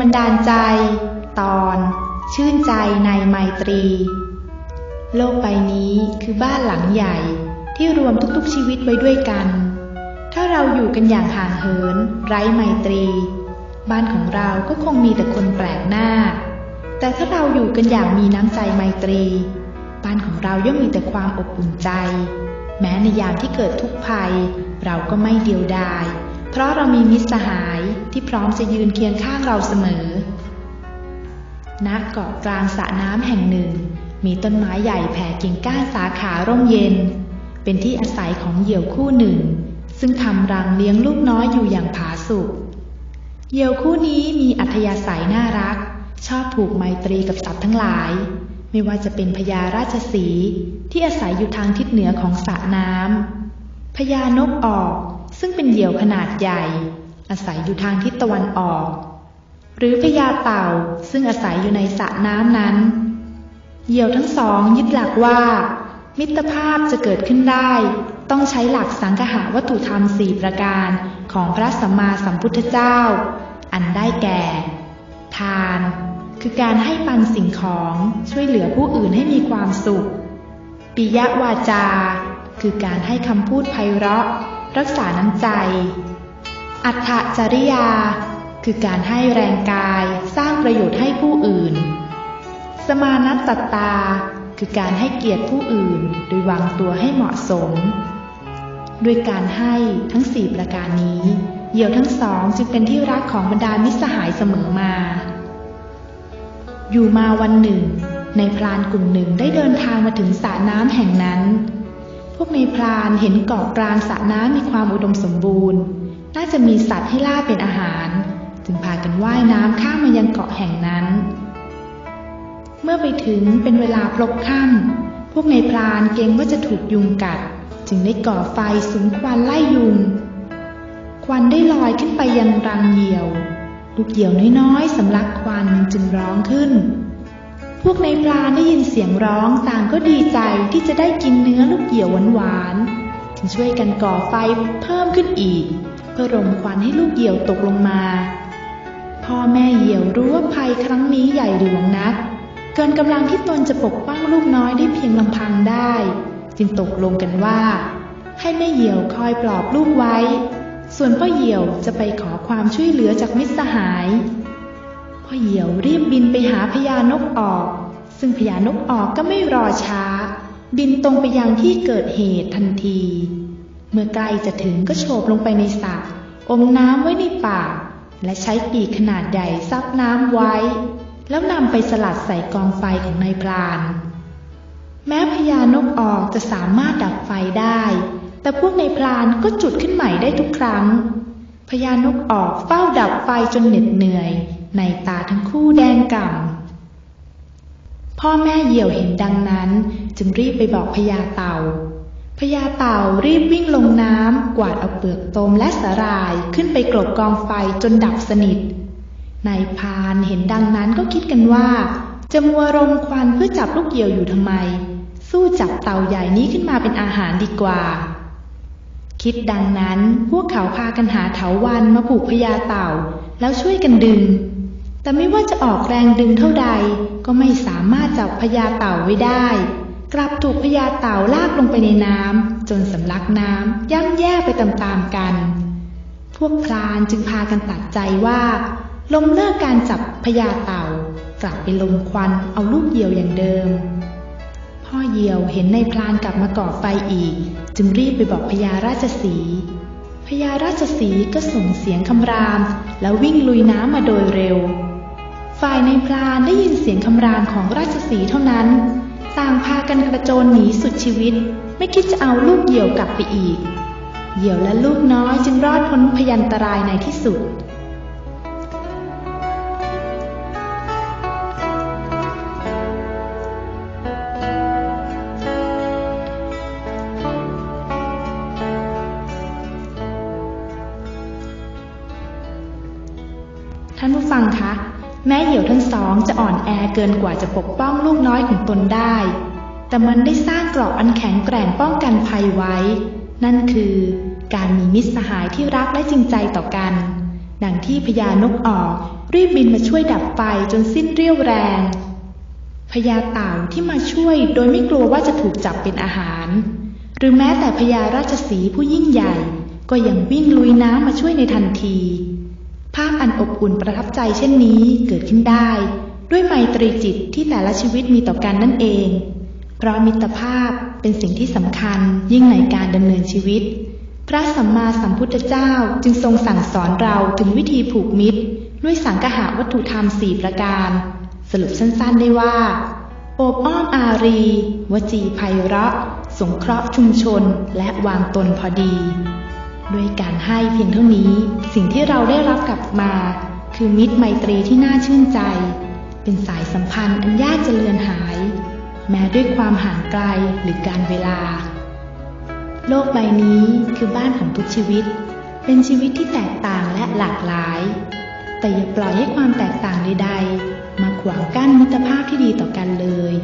บันดาลใจ ตอน ชื่นใจในไมตรี โลกใบนี้คือบ้านหลังใหญ่ที่รวมทุกๆชีวิตไว้ด้วยกัน ถ้าเราอยู่กันอย่างห่างเหิน ไร้ไมตรี บ้านของเราก็คงมีแต่คนแปลกหน้า แต่ถ้าเราอยู่กันอย่างมีน้ำใจไมตรี บ้านของเราย่อมมีแต่ความอบอุ่นใจ แม้ในยามที่เกิดทุกข์ภัย เราก็ไม่เดียวดาย เพราะเรามีมิตรสหายที่พร้อมจะยืนเคียงข้างเราเสมอ ณ เกาะกลางสระน้ำแห่งหนึ่ง มีต้นไม้ใหญ่แผ่กิ่งก้านสาขาร่มเย็น เป็นที่อาศัยของเหยี่ยวคู่หนึ่ง ซึ่งทำรังเลี้ยงลูกน้อยอยู่อย่างผาสุก เหยี่ยวคู่นี้มีอัธยาศัยน่ารัก ชอบผูกไมตรีกับสัตว์ทั้งหลาย ไม่ว่าจะเป็นพญาราชสีที่อาศัยอยู่ทางทิศเหนือของสระน้ำพญานกออก ซึ่งเป็นเหยี่ยวขนาดใหญ่ อาศัยอยู่ทางทิศตะวันออก หรือพญาเต่าซึ่งอาศัยอยู่ในสระน้ำนั้น เหยี่ยวทั้งสองยึดหลักว่า มิตรภาพจะเกิดขึ้นได้ ต้องใช้หลักสังหาวัตถุธรรมสี่ประการของพระสัมมาสัมพุทธเจ้า อันได้แก่ ทาน คือการให้ปันสิ่งของช่วยเหลือผู้อื่นให้มีความสุขปิยวาจา คือการให้คำพูดไพเราะ รักษาน้ำใจ อัตถจริยา คือการให้แรงกายสร้างประโยชน์ให้ผู้อื่น สมานัตตา คือการให้เกียรติผู้อื่นโดยวางตัวให้เหมาะสม ด้วยการให้ทั้งสี่ประการนี้เหยี่ยวทั้งสองจึงเป็นที่รักของบรรดามิสหายเสมอมา อยู่มาวันหนึ่ง ในพรานกลุ่มหนึ่งได้เดินทางมาถึงสระน้ำแห่งนั้น วกในพรานเห็นเกาะกลางสระน้ำมีความอุดมสมบูรณ์ น่าจะมีสัตว์ให้ล่าเป็นอาหาร จึงพากันว่ายน้ำข้ามมายังเกาะแห่งนั้น เมื่อไปถึงเป็นเวลาพลบค่ำพวกในพรานเกรงว่าจะถูกยุงกัด จึงได้ก่อไฟสุมควันไล่ยุง ควันได้ลอยขึ้นไปยังรังเหยี่ยว ลูกเหยี่ยวน้อยๆสำลักควันจึงร้องขึ้น พวกในพรานได้ยินเสียงร้องต่างก็ดีใจที่จะได้กินเนื้อลูกเหยี่ยวหวานๆจึงช่วยกันก่อไฟเพิ่มขึ้นอีก เพื่อรมควันให้ลูกเหยี่ยวตกลงมา พ่อแม่เหยี่ยวรู้ว่าภัยครั้งนี้ใหญ่หลวงนัก เกินกำลังที่ตนจะปกป้องลูกน้อยได้เพียงลำพังได้ จึงตกลงกันว่า ให้แม่เหยี่ยวคอยปลอบลูกไว้ ส่วนพ่อเหยี่ยวจะไปขอความช่วยเหลือจากมิตรสหาย พ่อเหี่ยวรีบบินไปหาพญานกออก ซึ่งพญานกออกก็ไม่รอช้า บินตรงไปยังที่เกิดเหตุทันที เมื่อใกล้จะถึงก็โฉบลงไปในสระอมน้ำไว้ในปาก และใช้ปีกขนาดใหญ่ซับน้ำไว้ แล้วนำไปสลัดใส่กองไฟของนายพราน แม้พญานกออกจะสามารถดับไฟได้ แต่พวกนายพรานก็จุดขึ้นใหม่ได้ทุกครั้งพญานกออกเฝ้าดับไฟจนเหน็ดเหนื่อย ในตาทั้งคู่แดงก่ำพ่อแม่เหยี่ยวเห็นดังนั้นจึงรีบไปบอกพญาเต่าพญาเต่ารีบวิ่งลงน้ำกวาดเอาเปลือกตมและสาหร่ายขึ้นไปกลบกองไฟจนดับสนิทนายพานเห็นดังนั้นก็คิดกันว่า จะมัวรมควันเพื่อจับลูกเหยี่ยวอยู่ทำไม สู้จับเต่าใหญ่นี้ขึ้นมาเป็นอาหารดีกว่า คิดดังนั้นพวกเขาพากันหาเถาวันมาผูกพญาเต่า แล้วช่วยกันดึง แต่ไม่ว่าจะออกแรงดึงเท่าใด ก็ไม่สามารถจับพญาเต่าไว้ได้ กลับถูกพญาเต่าลากลงไปในน้ำจนสำลักน้ำย่ำแย่ไปตามๆกัน พวกพรานจึงพากันตัดใจว่าลมเลิกการจับพญาเต่ากลับไปลมควันเอาลูกเหยี่ยวอย่างเดิม พ่อเหยี่ยวเห็นในพลานกลับมาก่อไฟอีก จึงรีบไปบอกพญาราชสีพญาราชสีก็ส่งเสียงคำราม แล้ววิ่งลุยน้ำมาโดยเร็ว ฝ่ายในพลานได้ยินเสียงคำรามของราชสีห์เท่านั้น ต่างพากันกระโจนหนีสุดชีวิต ไม่คิดจะเอาลูกเหยี่ยวกลับไปอีก เหยี่ยวและลูกน้อยจึงรอดพ้นพยันตรายในที่สุดท่านผู้ฟังคะ แม้เหยี่ยวทั้งสองจะอ่อนแอเกินกว่าจะปกป้องลูกน้อยของตนได้ แต่มันได้สร้างเกราะอันแข็งแกร่งป้องกันภัยไว้ นั่นคือการมีมิตรสหายที่รักและจริงใจต่อกัน ดังที่พญานกออกรีบบินมาช่วยดับไฟจนสิ้นเรี่ยวแรง พญาเต่าที่มาช่วยโดยไม่กลัวว่าจะถูกจับเป็นอาหาร หรือแม้แต่พญาราชสีห์ผู้ยิ่งใหญ่ ก็ยังวิ่งลุยน้ำมาช่วยในทันที ภาพอันอบอุ่นประทับใจเช่นนี้เกิดขึ้นได้ ด้วยไมตรีจิตที่แต่ละชีวิตมีต่อกันนั่นเอง เพราะมิตรภาพเป็นสิ่งที่สำคัญยิ่งในการดำเนินชีวิต พระสัมมาสัมพุทธเจ้าจึงทรงสั่งสอนเราถึงวิธีผูกมิตร ด้วยสังคหาวัตถุธรรมสี่ประการ สรุปสั้นๆได้ว่า โอบอ้อมอารี วจีไพเราะ สงเคราะห์ชุมชนและวางตนพอดี ด้วยการให้เพียงเท่านี้ สิ่งที่เราได้รับกลับมา คือมิตรไมตรีที่น่าชื่นใจ เป็นสายสัมพันธ์อันยากจะเลือนหาย แม้ด้วยความห่างไกลหรือการเวลา โลกใบนี้คือบ้านของทุกชีวิต เป็นชีวิตที่แตกต่างและหลากหลาย แต่อย่าปล่อยให้ความแตกต่างใดๆมาขวางกั้นมิตรภาพที่ดีต่อกันเลย